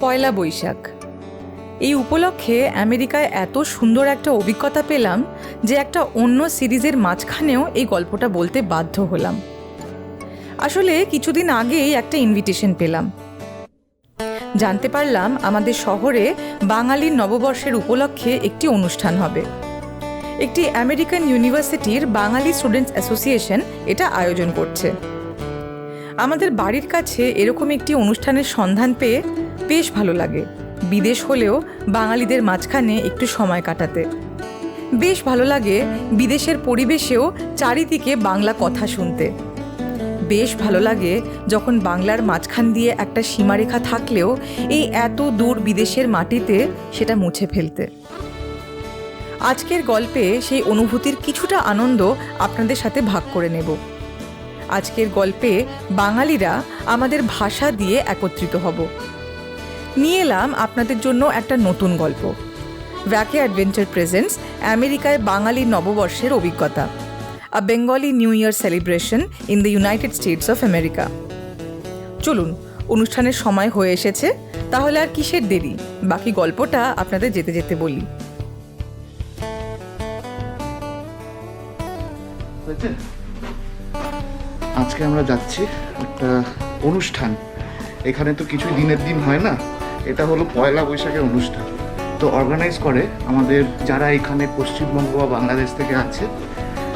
পয়লা বৈশাখ। এই উপলক্ষে আমেরিকায় এত সুন্দর একটা অভিজ্ঞতা পেলাম যে একটা অন্য সিরিজের মাঝখানেও এই গল্পটা বলতে বাধ্য হলাম। আসলে কিছুদিন আগেই একটা ইনভিটেশন পেলাম। জানতে পারলাম আমাদের শহরে বাঙালির নববর্ষের উপলক্ষে একটি অনুষ্ঠান হবে। একটি আমেরিকান ইউনিভার্সিটির বাঙালি স্টুডেন্টস অ্যাসোসিয়েশন এটা আয়োজন করছে। আমাদের বাড়ির কাছে এরকম একটি অনুষ্ঠানের সন্ধান পেয়ে বেশ ভালো লাগে। বিদেশ হলেও বাঙালিদের মাঝখানে একটু সময় কাটাতে। বেশ ভালো লাগে বিদেশের পরিবেশেও চারিদিকে বাংলা কথা শুনতে। বেশ ভালো লাগে যখন বাংলার মাঝখান দিয়ে একটা সীমারেখা থাকলেও এই এত দূর বিদেশের মাটিতে সেটা মুছে ফেলতে। আজকের গল্পে সেই অনুভূতির কিছুটা আনন্দ আপনাদের সাথে ভাগ করে নেব। আজকের গল্পে বাঙালিরা আমাদের ভাষা দিয়ে একত্রিত হব। নিয়ে এলাম আপনাদের জন্য একটা নতুন গল্প। ভ্যাকে অ্যাডভেঞ্চার প্রেজেন্টস আমেরিকায় বাঙালি নববর্ষের অভিজ্ঞতা। A Bengali new year celebration in the United States of America চলুন, অনুষ্ঠানের সময় হয়ে এসেছে, তাহলে আর কিসের দেরি? বাকি গল্পটা আপনাদের যেতে যেতে বলি। আজকে আমরা যাচ্ছি একটা অনুষ্ঠান। এখানে তো কিছুই দিনের দিন হয় না। এটা হলো পয়লা বৈশাখের অনুষ্ঠান। তো অর্গানাইজ করে আমাদের যারা এখানে পশ্চিমবঙ্গ বা বাংলাদেশ থেকে আছে,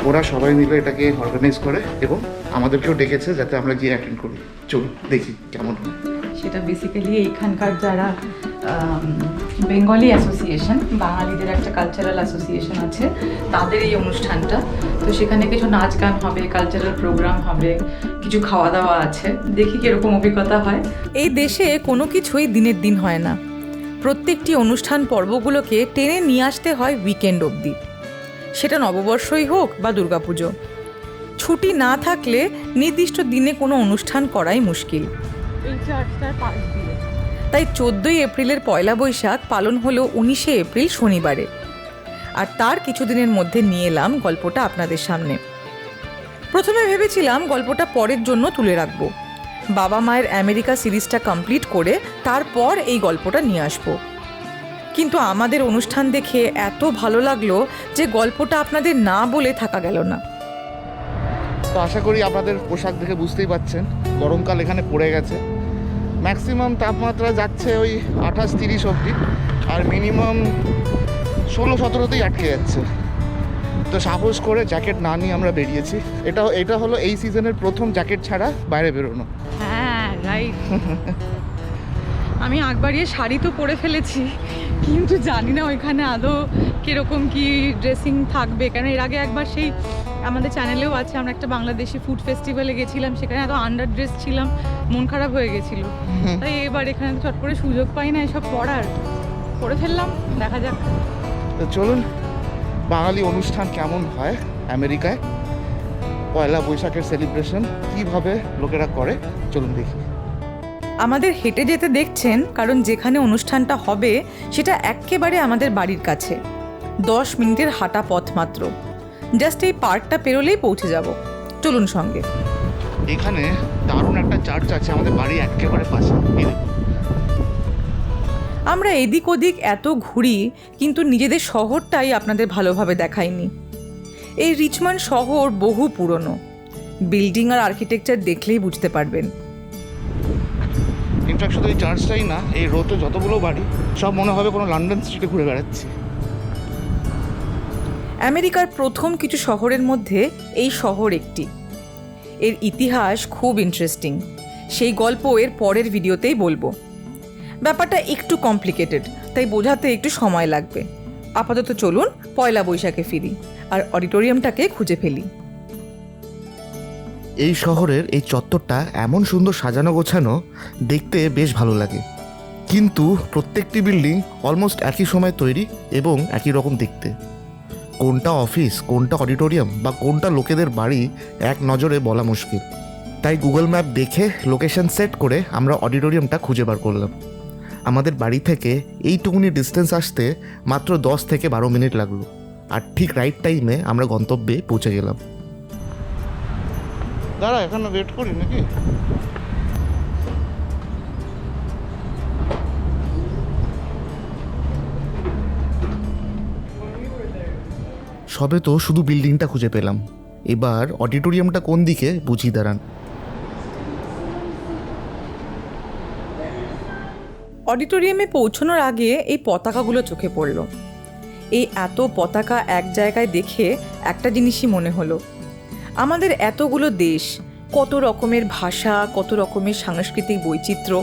ওরা সবাই মিলে এটাকে অর্গানাইজ করে এবং আমাদেরকেও ডেকেছে যাতে আমরা গিয়ে অ্যাটেন্ড করি। চলুন, দেখি কেমন হয়। সেটা বেসিক্যালি এখানকার যারা বেঙ্গলি অ্যাসোসিয়েশন বাঙালিদের একটা কালচারাল অ্যাসোসিয়েশন আছে তাদের এই অনুষ্ঠানটা। তো সেখানে কিছু নাচ গান হবে কালচারাল প্রোগ্রাম হবে কিছু খাওয়া দাওয়া আছে। দেখি কীরকম অভিজ্ঞতা হয়। এই দেশে কোনো কিছুই দিনের দিন হয় না। প্রত্যেকটি অনুষ্ঠান পর্বগুলোকে টেনে নিয়ে আসতে হয় উইকেন্ড অবধি। সেটা নববর্ষই হোক বা দুর্গাপুজো। ছুটি না থাকলে নির্দিষ্ট দিনে কোনো অনুষ্ঠান করাই মুশকিল। এই চার্চটার পাশ তাই চোদ্দোই এপ্রিলের পয়লা বৈশাখ পালন হলো উনিশে এপ্রিল শনিবারে। আর তার কিছুদিনের মধ্যে নিয়ে এলাম গল্পটা আপনাদের সামনে। প্রথমে ভেবেছিলাম গল্পটা পরের জন্য তুলে রাখব। বাবা মায়ের আমেরিকা সিরিজটা কমপ্লিট করে তারপর এই গল্পটা নিয়ে আসব। কিন্তু আমাদের অনুষ্ঠান দেখে এত ভালো লাগল যে গল্পটা আপনাদের না বলে থাকা গেল না। তো আশা করি আপনাদের পোশাক দেখে বুঝতেই পাচ্ছেন গরমকাল এখানে পড়ে গেছে। ম্যাক্সিমাম তাপমাত্রা যাচ্ছে ওই আঠাশ তিরিশ অবধি, আর মিনিমাম ষোলো সতেরোতেই আটকে যাচ্ছে। তো সাহস করে জ্যাকেট না নিয়ে আমরা বেরিয়েছি। এটা এটা হলো এই সিজনের প্রথম জ্যাকেট ছাড়া বাইরে বেরোনো। হ্যাঁ আমি আগ বাড়িয়ে শাড়ি তো পরে ফেলেছি, কিন্তু জানি না ওইখানে আদৌ কীরকম কি ড্রেসিং থাকবে, কেন এর আগে একবার সেই আমাদের চ্যানেলেও আছে আমরা একটা বাংলাদেশি ফুড ফেস্টিভ্যালে গেছিলাম সেখানে এত আন্ডার ড্রেস ছিলাম মন খারাপ হয়ে গেছিল। তাই এবার এখানে তো চট করে সুযোগ পাই না এসব পড়ার পরে ফেললাম দেখা যাক। তো চলুন বাঙালি অনুষ্ঠান কেমন হয় আমেরিকায়? পয়লা বৈশাখের সেলিব্রেশন কীভাবে লোকেরা করে? চলুন দেখি। আমাদের হেঁটে যেতে দেখছেন কারণ যেখানে অনুষ্ঠানটা হবে সেটা এক্কেবারে আমাদের বাড়ির কাছে। দশ মিনিটের হাঁটা পথ মাত্র। জাস্ট এই পার্কটা পেরোলেই পৌঁছে যাব। চলুন সঙ্গে। এখানে দারুণ একটা চার্চ আছে আমাদের বাড়ি একেবারে পাশে। আমরা এদিক ওদিক এত ঘুরি কিন্তু নিজেদের শহরটাই আপনাদের ভালোভাবে দেখাইনি। এই রিচমান শহর বহু পুরনো। বিল্ডিং আর আর্কিটেকচার দেখলেই বুঝতে পারবেন। ইনফ্যাক্ট শুধু এই চার্চটাই না এই রোতে যতগুলো বাড়ি সব মনে হবে কোনো লন্ডন স্ট্রিটে ঘুরে বেড়াচ্ছি। আমেরিকার প্রথম কিছু শহরের মধ্যে এই শহর একটি। এর ইতিহাস খুব ইন্টারেস্টিং সেই গল্প এর পরের ভিডিওতেই বলব। ব্যাপারটা একটু কমপ্লিকেটেড তাই বোঝাতে একটু সময় লাগবে। আপাতত চলুন পয়লা বৈশাখে ফিরি আর অডিটোরিয়ামটাকে খুঁজে ফেলি। এই শহরের এই চত্বরটা এমন সুন্দর সাজানো গোছানো, দেখতে বেশ ভালো লাগে। কিন্তু প্রত্যেকটি বিল্ডিং অলমোস্ট একই সময় তৈরি এবং একই রকম দেখতে। কোনটা অফিস কোনটা অডিটোরিয়াম বা কোনটা লোকেদের বাড়ি এক নজরে বলা মুশকিল। তাই গুগল ম্যাপ দেখে লোকেশন সেট করে আমরা অডিটোরিয়ামটা খুঁজে বার করলাম। আমাদের বাড়ি থেকে এইটুকুনি ডিস্টেন্স আসতে মাত্র দশ থেকে বারো মিনিট লাগল। আর ঠিক রাইট টাইমে আমরা গন্তব্যে পৌঁছে গেলাম। দাঁড়া, এখানে ওয়েট করি নাকি? সবে তো শুধু বিল্ডিংটা খুঁজে পেলাম। এবার অডিটোরিয়ামটা কোন দিকে বুঝিয়ে দাঁড়ান। অডিটোরিয়ামে পৌঁছানোর আগে এই পতাকাগুলো চোখে পড়ল। এই এত পতাকা এক জায়গায় দেখে একটা জিনিসই মনে হলো। আমাদের এতগুলো দেশ, কত রকমের ভাষা, কত রকমের সাংস্কৃতিক বৈচিত্র্য,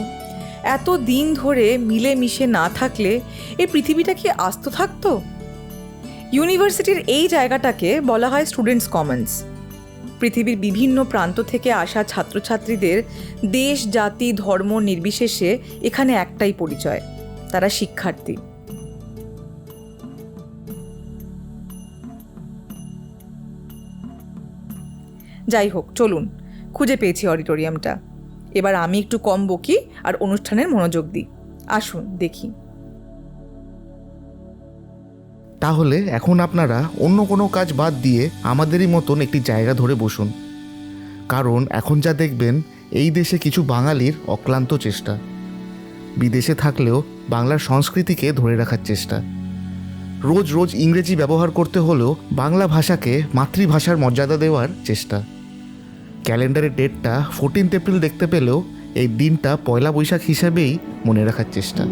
এত দিন ধরে মিলেমিশে না থাকলে এই পৃথিবীটা কি আস্ত থাকতো? ইউনিভার্সিটির এই জায়গাটাকে বলা হয় স্টুডেন্টস কমন্স পৃথিবীর বিভিন্ন প্রান্ত থেকে আসা ছাত্রছাত্রীদের দেশ, জাতি, ধর্ম নির্বিশেষে এখানে একটাই পরিচয়, তারা শিক্ষার্থী। যাই হোক, চলুন, খুঁজে পেয়েছি অডিটোরিয়ামটা। এবার আমি একটু কম বকি আর অনুষ্ঠানের মনোযোগ দিই। আসুন, দেখি। তাহলে এখন আপনারা অন্য কোনো কাজ বাদ দিয়ে আমাদেরই মতন একটি জায়গা ধরে বসুন। কারণ এখন যা দেখবেন, এই দেশে কিছু বাঙালির অক্লান্ত চেষ্টা। বিদেশে থাকলেও বাংলার সংস্কৃতিকে ধরে রাখার চেষ্টা। রোজ রোজ ইংরেজি ব্যবহার করতে হলেও বাংলা ভাষাকে মাতৃভাষার মর্যাদা দেওয়ার চেষ্টা। ক্যালেন্ডারের ডেটটা ফোরটিন্থ এপ্রিল দেখতে পেলেও এই দিনটা পয়লা বৈশাখ হিসাবেই মনে রাখার চেষ্টা।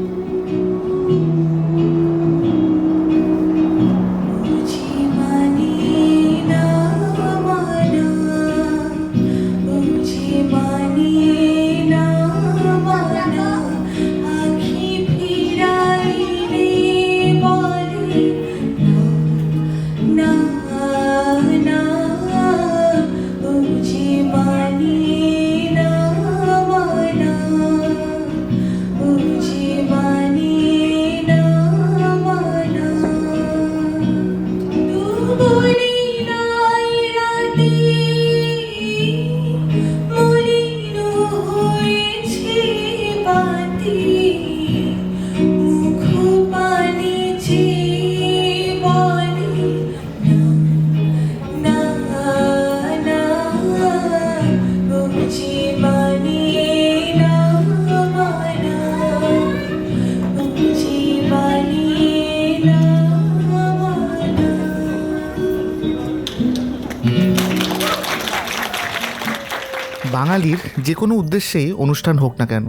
যে কোনো উদ্দেশ্যেই অনুষ্ঠান হোক না কেন,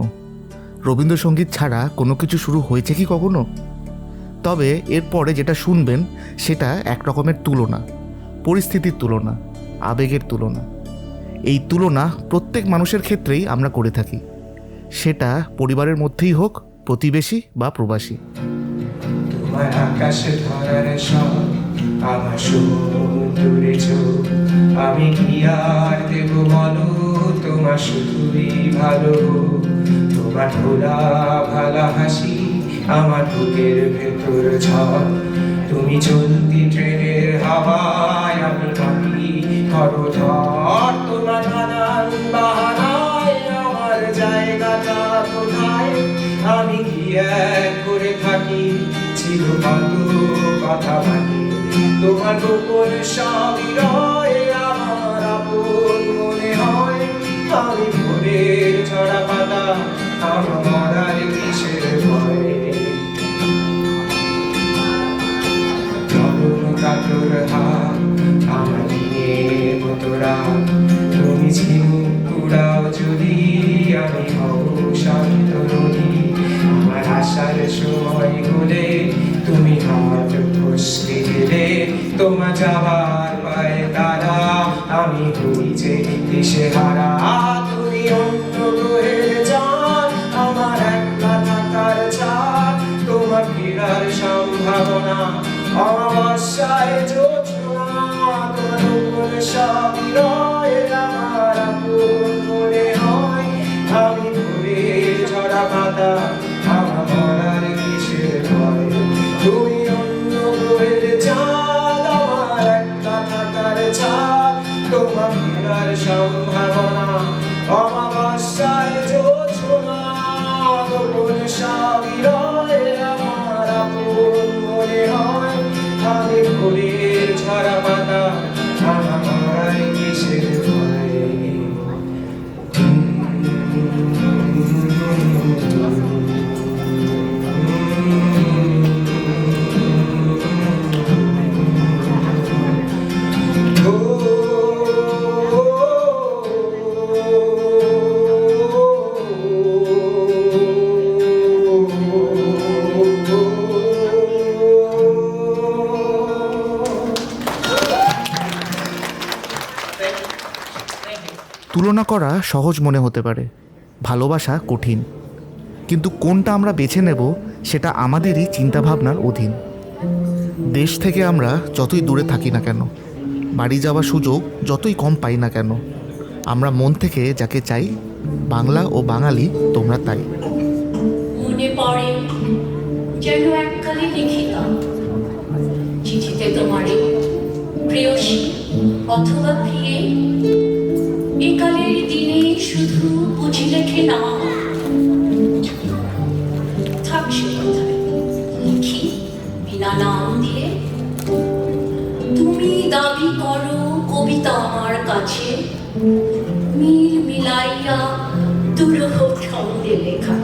রবীন্দ্রসঙ্গীত ছাড়া কোনো কিছু শুরু হয়েছে কি কখনো? তবে এরপরে যেটা শুনবেন, সেটা এক রকমের তুলনা, পরিস্থিতির তুলনা, আবেগের তুলনা। এই তুলনা প্রত্যেক মানুষের ক্ষেত্রেই আমরা করে থাকি। সেটা পরিবারের মধ্যেই হোক, প্রতিবেশী বা প্রবাসী। আকাশে ধরার আমার সমুদ্রে চোখ। আমি কি আর দেব বলো তোমার শুধুই ভালো। তোমার ভোলা ভালা হাসি আমার বুকের ভেতর ঝড়। তুমি চলতি ট্রেনের হাওয়ায় আমি বাকি করো ধর তোমার নানান বাহানায় আমার জায়গাটা কোথায়? আমি কি এক করে থাকি? ছিল কত কথা বাকি। তোমার গোপন সবই রয়, আমার আপন মনে হয়। আমি ভোরের ছড়া পাতা, আমার মরার কিসের যদি, আমি হব শান্ত নদী আমার আসার সময় হলে তোমার যাবার পায়ে তারা, আমি তুই যে দিশে হারা। তুমি অন্য গ্রহের যান আমার একলা সম্ভাবনা অমাবস্যায় যোজনা তোমার উপর ফেরার তুলনা করা সহজ মনে হতে পারে। ভালোবাসা কঠিন। কিন্তু কোনটা আমরা বেছে নেব সেটা আমাদেরই চিন্তাভাবনার অধীন। দেশ থেকে আমরা যতই দূরে থাকি না কেন, বাড়ি যাওয়ার সুযোগ যতই কম পাই না কেন, আমরা মন থেকে যাকে চাই, বাংলা ও বাঙালি, তোমরা তাই। অথবা একালের দিনে শুধু বুঝি লেখে না থাকছে কোথায় লিখি বিনা নাম দিয়ে। তুমি দাবি করো কবিতা আমার কাছে। মিল মিলাইয়া দুরহ ছন্দে লেখা।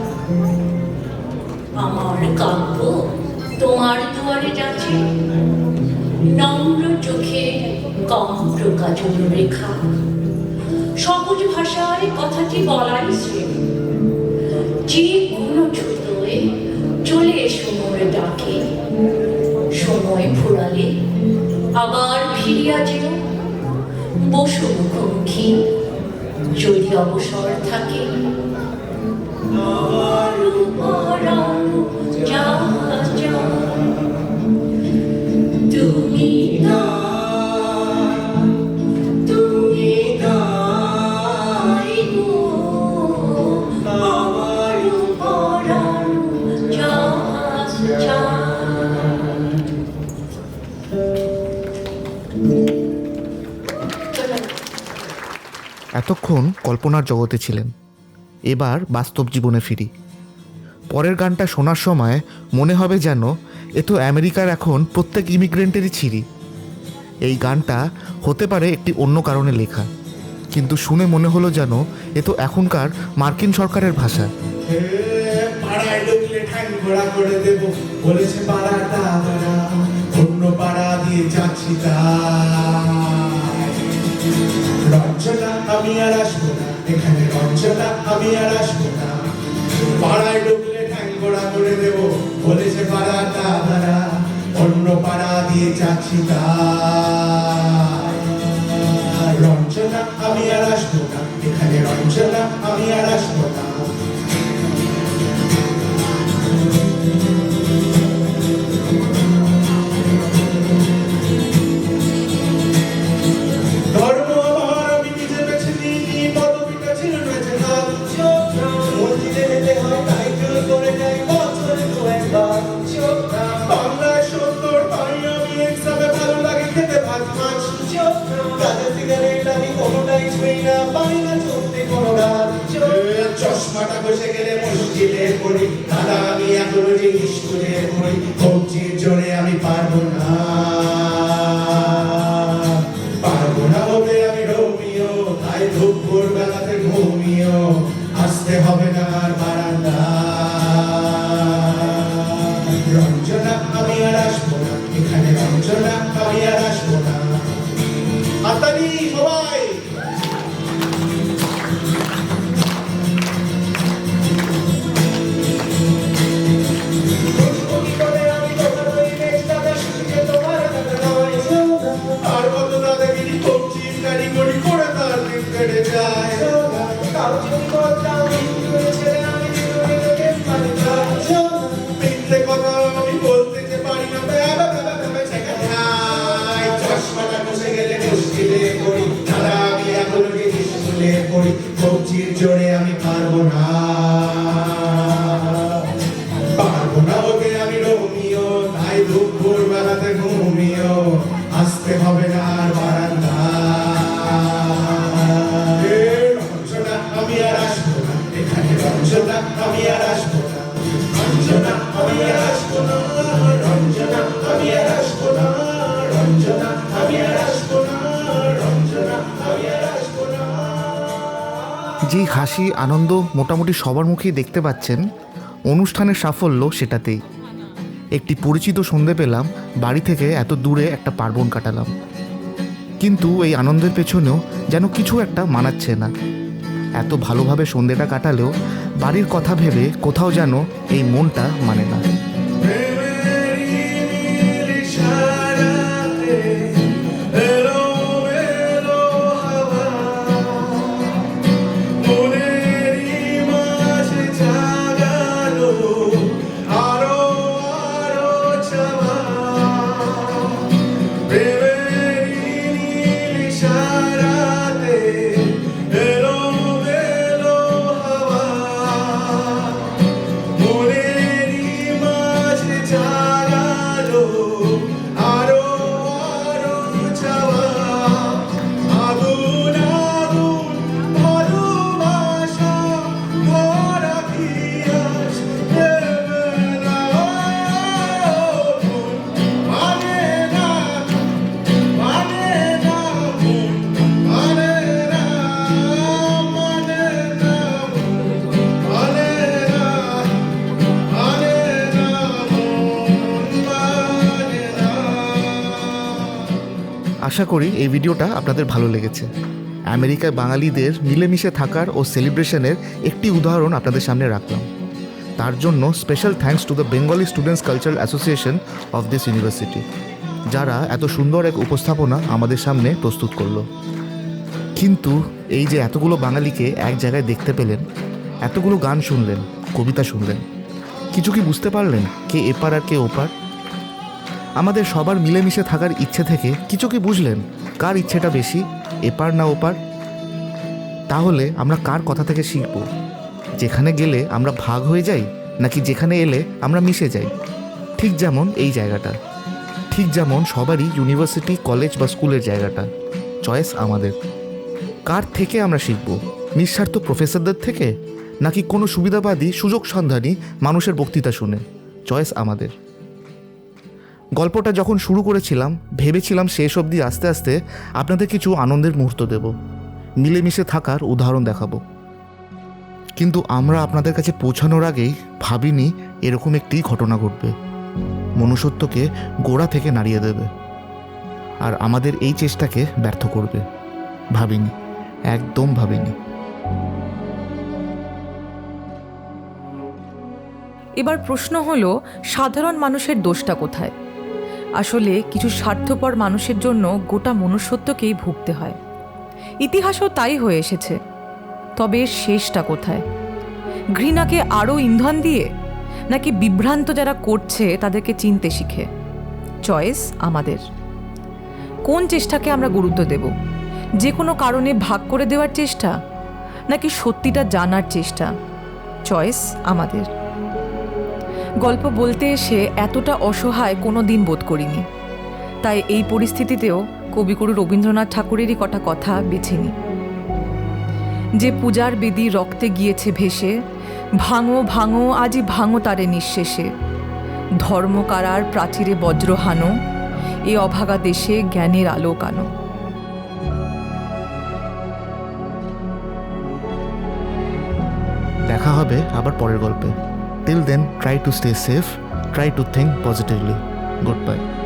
আমার কাব্য তোমার দুয়ারে যাচ্ছে। নম্র চোখে কম প্রকাজন রেখা। সহজ ভাষায় কথাটি বলাই শ্রেম যে কোনো ছুতোয় চলে এসো ডাকে। সময় ফুরালে আবার ফিরিয়া যেও। বসু মুখোমুখি, যদি অবসর থাকে। তুমি এতক্ষণ কল্পনার জগতে ছিলেন। এবার বাস্তব জীবনে ফিরি। পরের গানটা শোনার সময় মনে হবে যেন এ তো আমেরিকার এখন প্রত্যেক ইমিগ্রেন্টেরই ছিরি। এই গানটা হতে পারে একটি অন্য কারণে লেখা, কিন্তু শুনে মনে হলো যেন এ তো এখনকার মার্কিন সরকারের ভাষা। পাড়ায় ঘোড়া করে দেব, বলেছে পাড়াটা আমি আর আসব না। এখানে রঞ্জনা, আমি আর আসব না। পাড়ায় ঢুকলে ঠ্যাং ঘোড়া করে দেব। বলেছে পাড়াটা আমরা অন্য পাড়া দিয়ে যাচ্ছি রঞ্জনা, আমি আর আসব না। এখানে রঞ্জনা, আমি আর আসব না। কাজের সিগারেট আমি কোনোটাই ছুঁই না পাই না চলতে কোনো রাত চশমাটা বসে গেলে মসজিদে পড়ি দাদা আমি এখনও জিনিস করে। পড়ি হাসি আনন্দ মোটামুটি সবার মুখেই দেখতে পাচ্ছেন, অনুষ্ঠানের সাফল্য সেটাতেই। একটি পরিচিত সন্ধে পেলাম, বাড়ি থেকে এত দূরে একটা পার্বণ কাটালাম। কিন্তু এই আনন্দের পেছনেও যেন কিছু একটা মানাচ্ছে না। এত ভালোভাবে সন্ধেটা কাটালেও বাড়ির কথা ভেবে কোথাও যেন এই মনটা মানে না। আশা করি এই ভিডিওটা আপনাদের ভালো লেগেছে। আমেরিকায় বাঙালিদের মিলেমিশে থাকার ও সেলিব্রেশনের একটি উদাহরণ আপনাদের সামনে রাখলাম। তার জন্য special thanks to the Bengali students cultural association of this university, যারা এত সুন্দর এক উপস্থাপনা আমাদের সামনে প্রস্তুত করল। কিন্তু এই যে এতগুলো বাঙালিকে এক জায়গায় দেখতে পেলেন, এতগুলো গান শুনলেন, কবিতা শুনলেন, কিছু কি বুঝতে পারলেন কে এপার আর কে ওপার? আমাদের সবার মিলেমিশে থাকার ইচ্ছে থেকে কিছু কি বুঝলেন? কার ইচ্ছেটা বেশি, এপার না ওপার? তাহলে আমরা কার কথা থেকে শিখব? যেখানে গেলে আমরা ভাগ হয়ে যাই, নাকি যেখানে এলে আমরা মিশে যাই? ঠিক যেমন এই জায়গাটা। ঠিক যেমন সবারই ইউনিভার্সিটি, কলেজ বা স্কুলের জায়গাটা। চয়েস আমাদের। কার থেকে আমরা শিখব? নিঃস্বার্থ প্রফেসরদের থেকে? নাকি কোনো সুবিধাবাদী সুযোগ সন্ধানী মানুষের বক্তৃতা শুনে? চয়েস আমাদের। গল্পটা যখন শুরু করেছিলাম, ভেবেছিলাম শেষ অবধি আস্তে আস্তে আপনাদের কিছু আনন্দের মুহূর্ত দেব। মিলেমিশে থাকার উদাহরণ দেখাবো। কিন্তু আমরা আপনাদের কাছে পৌঁছানোর আগেই ভাবিনি এরকম একটি ঘটনা ঘটবে। মনুষ্যত্বকে গোড়া থেকে নাড়িয়ে দেবে। আর আমাদের এই চেষ্টাকে ব্যর্থ করবে। ভাবিনি, একদম ভাবিনি। এবার প্রশ্ন হলো, সাধারণ মানুষের দোষটা কোথায়? আসলে কিছু স্বার্থপর মানুষের জন্য গোটা মনুষ্যত্বকেই ভুগতে হয়। ইতিহাসও তাই হয়ে এসেছে। তবে শেষটা কোথায়? ঘৃণাকে আরও ইন্ধন দিয়ে? নাকি বিভ্রান্ত যারা করছে তাদেরকে চিনতে শিখে? চয়েস আমাদের। কোন চেষ্টাকে আমরা গুরুত্ব দেব? যে কোনো কারণে ভাগ করে দেওয়ার চেষ্টা? নাকি সত্যিটা জানার চেষ্টা? চয়েস আমাদের। গল্প বলতে এসে এতটা অসহায় কোনো দিন বোধ করিনি। তাই এই পরিস্থিতিতেও কবিগুরু রবীন্দ্রনাথ ঠাকুরেরই কটা কথা বেছে যে পূজার বেদি রক্তে গিয়েছে ভেসে, ভাঙো ভাঙো, আজি ভাঙো তারে নিঃশেষে। ধর্মকারার প্রাচীরে বজ্রহানো এ অভাগা দেশে জ্ঞানের আলোক আনো দেখা হবে আবার পরের গল্পে। Till then, try to stay safe, try to think positively. Goodbye.